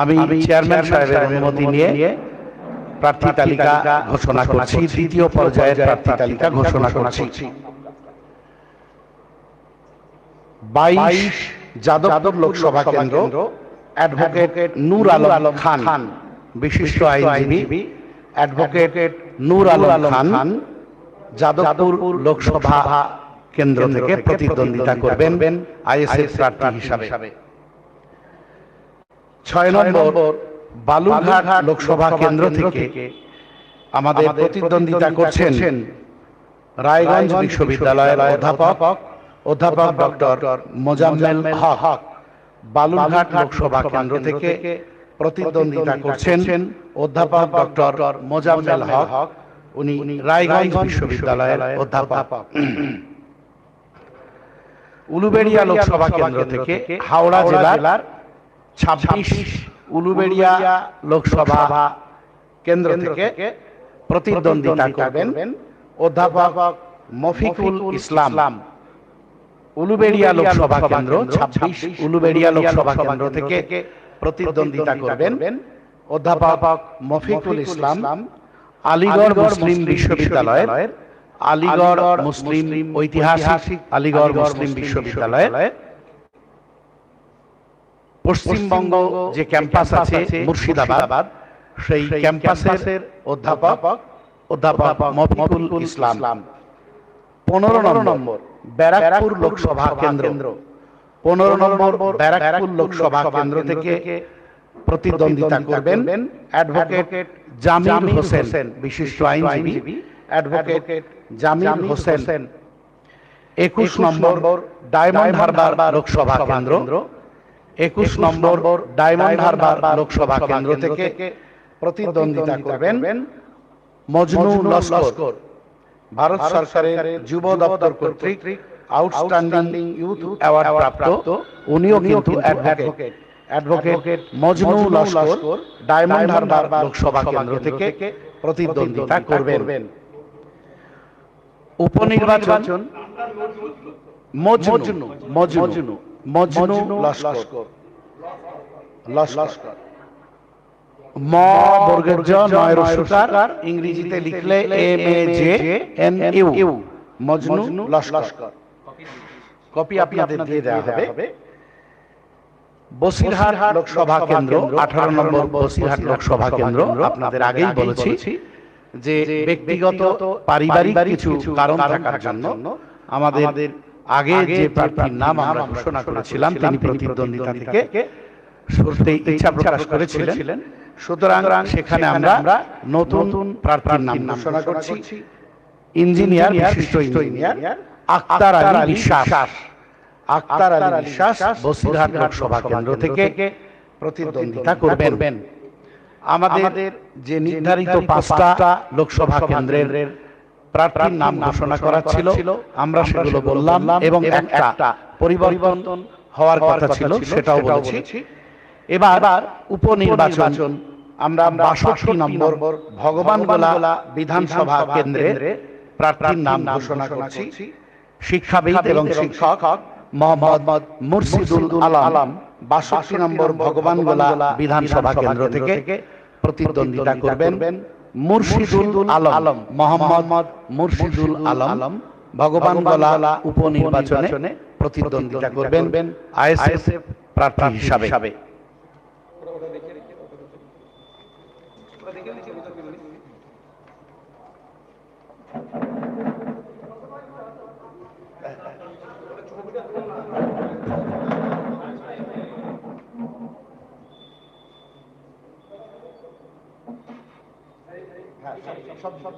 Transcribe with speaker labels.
Speaker 1: আমি চেয়ারম্যান সাহেবের অনুমতি নিয়ে প্রার্থী তালিকা ঘোষণা করছি। দ্বিতীয় পর্যায়ের প্রার্থী তালিকা ঘোষণা করছি। বাইশ যাদবপুর লোকসভা কেন্দ্র অ্যাডভোকেট নূর আলম খান বিশিষ্ট আইনজীবী অ্যাডভোকেট নূর আলম খান যাদবপুর লোকসভা কেন্দ্র থেকে প্রতিদ্বন্দ্বিতা করবেন আইএসএফ প্রার্থী হিসাবে। ছয় নম্বর বালুরঘাট লোকসভা কেন্দ্র থেকে আমাদের প্রতিদ্বন্দ্বিতা করছেন রায়গঞ্জ বিশ্ববিদ্যালয়ের অধ্যাপক অধ্যাপক ডক্টর মোজাম্মেল হক বালুরঘাট লোকসভা কেন্দ্র থেকে প্রতিদ্বন্দ্বিতা করছেন অধ্যাপক ডক্টর মোজাম্মেল হক। উনি রায়গঞ্জ বিশ্ববিদ্যালয়ের অধ্যাপক। উলুবেড়িয়া লোকসভা কেন্দ্র থেকে হাওড়া জেলার ছাব্বিশ উলুবেড়িয়া লোকসভা কেন্দ্র থেকে প্রতিদ্বন্দ্বিতা করবেন অধ্যাপক মফিকুল ইসলাম। উলুবেড়িয়া লোকসভা কেন্দ্র ছাব্বিশ উলুবেড়িয়া লোকসভা কেন্দ্র থেকে প্রতিদ্বন্দ্বিতা করবেন অধ্যাপক মফিকুল ইসলাম। আলিগড় মুসলিম বিশ্ববিদ্যালয়ের আলিগড় মুসলিম ঐতিহাসিক আলিগড় মুসলিম বিশ্ববিদ্যালয়ের পশ্চিমবঙ্গ যে ক্যাম্পাস আছে মুর্শিদাবাদ সেই ক্যাম্পাসের অধ্যাপক অধ্যাপক মফিকুল ইসলাম। পনেরো নম্বর ব্যারাকপুর লোকসভা কেন্দ্র। পনেরো নম্বর ব্যারাকপুর লোকসভা কেন্দ্র থেকে প্রতিদ্বন্দ্বিতা করবেন অ্যাডভোকেট জামিল হোসেন বিশিষ্ট আইনজীবী। অ্যাডভোকেট জামিল হোসেন। একুশ নম্বর ডায়মন্ড হারবার লোকসভা কেন্দ্র। একুশ নম্বর ডায়মন্ড হারবার লোকসভা কেন্দ্র থেকে প্রতিদ্বন্দ্বিতা করবেন মজনু লস্কর। ভারত সরকারের যুব দপ্তর কর্তৃক আউটস্ট্যান্ডিং ইউথ অ্যাওয়ার্ড প্রাপ্ত। উনিও কিন্তু advocate advocate Majnu Laskar Diamond Harbour Lok Sabha কেন্দ্র থেকে প্রতিদ্বন্দ্বিতা করবেন। উপনির্বাচন মজনু। মজনু। মজনু লস্কর লস্কর ম বর্গের জ নয় রসুকার ইংরেজিতে লিখলে M A J N U Majnu Laskar copy আপনাদের দিয়ে দেওয়া হবে। বসিরহাট লোকসভা কেন্দ্র আঠারো নম্বর বসিরহাট লোকসভা কেন্দ্র আপনাদের আগেই বলেছি যে ব্যক্তিগত পারিবারিক কিছু কারণ থাকার জন্য আমাদের আগে যে প্রার্থীর নাম আমরা ঘোষণা করেছিলাম তিনি প্রতিদ্বন্দ্বিতা থেকে সরতে ইচ্ছা প্রকাশ করেছিলেন। সুতরাং সেখানে আমরা নতুন প্রার্থীর নাম ঘোষণা করছি। ইঞ্জিনিয়ার বিশিষ্ট ইঞ্জিনিয়ার আক্তার আলী বিশ্বাস। আক্তার আলী বিশ্বাস বসিরহাট লোকসভা কেন্দ্র থেকে প্রতিদ্বন্দ্বিতা করবেন। আমাদের যে নির্ধারিত পাঁচটা লোকসভা কেন্দ্রের প্রার্থীর নাম ঘোষণা করা ছিল। আমরা সেগুলো বললাম এবং একটা পরিবর্তন হওয়ার কথা ছিল সেটাও বলেছি। এবার উপনির্বাচন। আমরা বাষট্টি নম্বর ভগবান গোলা বিধানসভা কেন্দ্রের প্রার্থীর নাম ঘোষণা করছি। শিক্ষাবিদ এবং শিক্ষক মোহাম্মদ মুর্শিদুল আলম। বাষট্টি নম্বর ভগবান গোলা বিধানসভা কেন্দ্র থেকে প্রতিদ্বন্দ্বিতা করবেন। মুর্শিদুল আলম। মোহাম্মদ মুর্শিদুল আলম। ভগবান গলা উপনির্বাচনে প্রতিদ্বন্দ্বিতা করবেন প্রার্থী হিসাবে। Thank you. হ্যাঁ সব সব